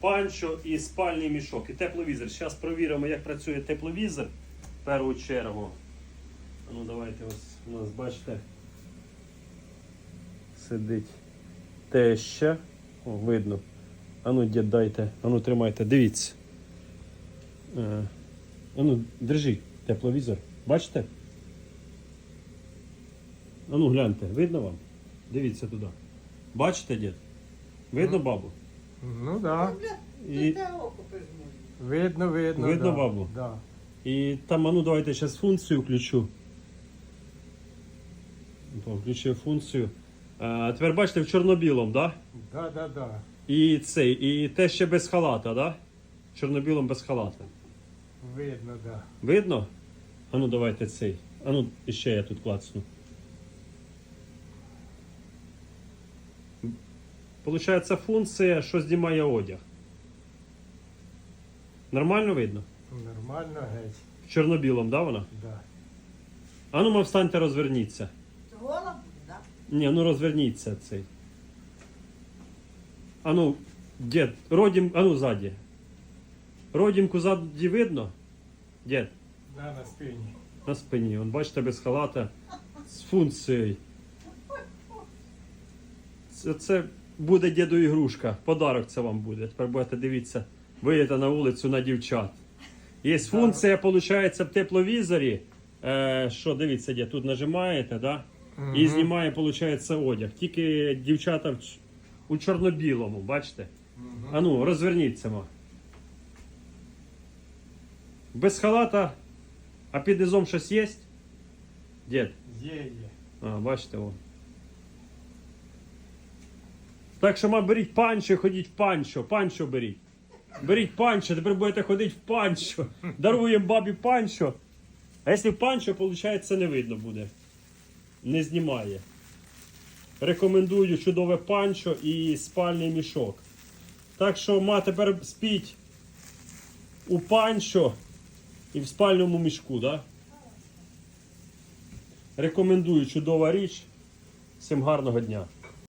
Панчо і спальний мішок, і тепловізор. Зараз провіримо, як працює тепловізор в першу чергу. Ну давайте ось у нас бачите. Сидить теща. О, видно. Ану, дід, дайте. Ану, тримайте, дивіться. Е, Ану, держіть тепловізор. Бачите? Ану, гляньте, видно вам? Дивіться туди. Бачите, дід? Видно бабу? Ну да. І, Видно, видно. Видно да. бабу? Да. і там, а ну давайте зараз функцію включу. Включив функцію. А, тепер бачите в чорно-білому, так? Да? Да, да, да. І цей, і те ще без халата, да? Чорно-білом без халата. Видно, да. Видно? А ну давайте цей. А ну ще я тут клацну. Получається функція, що знімає одяг. Нормально видно? Нормально геть. В чорно-білому, да, вона? Да. А ну, ма встаньте, розверніться. Голом, да? Ні, ну розверніться цей. А ну, дід, родім, а ну ззаді. Родімку ззаді видно? Дід, Да, на спині. на спині. Он бачите без халата з функцією. Це, це буде діду ігрушка. Подарок це вам буде. Тепер будете дивіться, виїдете на вулицю на дівчат. Є функція, виходить, в тепловізорі. Е, що, дивіться, дід, тут нажимаєте, да? І знімає, виходить, одяг. Тільки дівчата в ч- у чорно-білому, бачите? А ну, розверніться. ма. Без халата, а під низом щось є? Дід. Є, є. А, бачите, о. Так що, ма, беріть панчо ходіть в панчо. Панчо беріть. Беріть панчо, тепер будете ходити в панчо. Даруємо бабі панчо. А якщо в панчо, виходить, це не видно буде. Не знімає. Рекомендую чудове панчо і спальний мішок. Так що, ма, тепер спіть у панчо і в спальному мішку? Да? Рекомендую чудова річ. Всім гарного дня.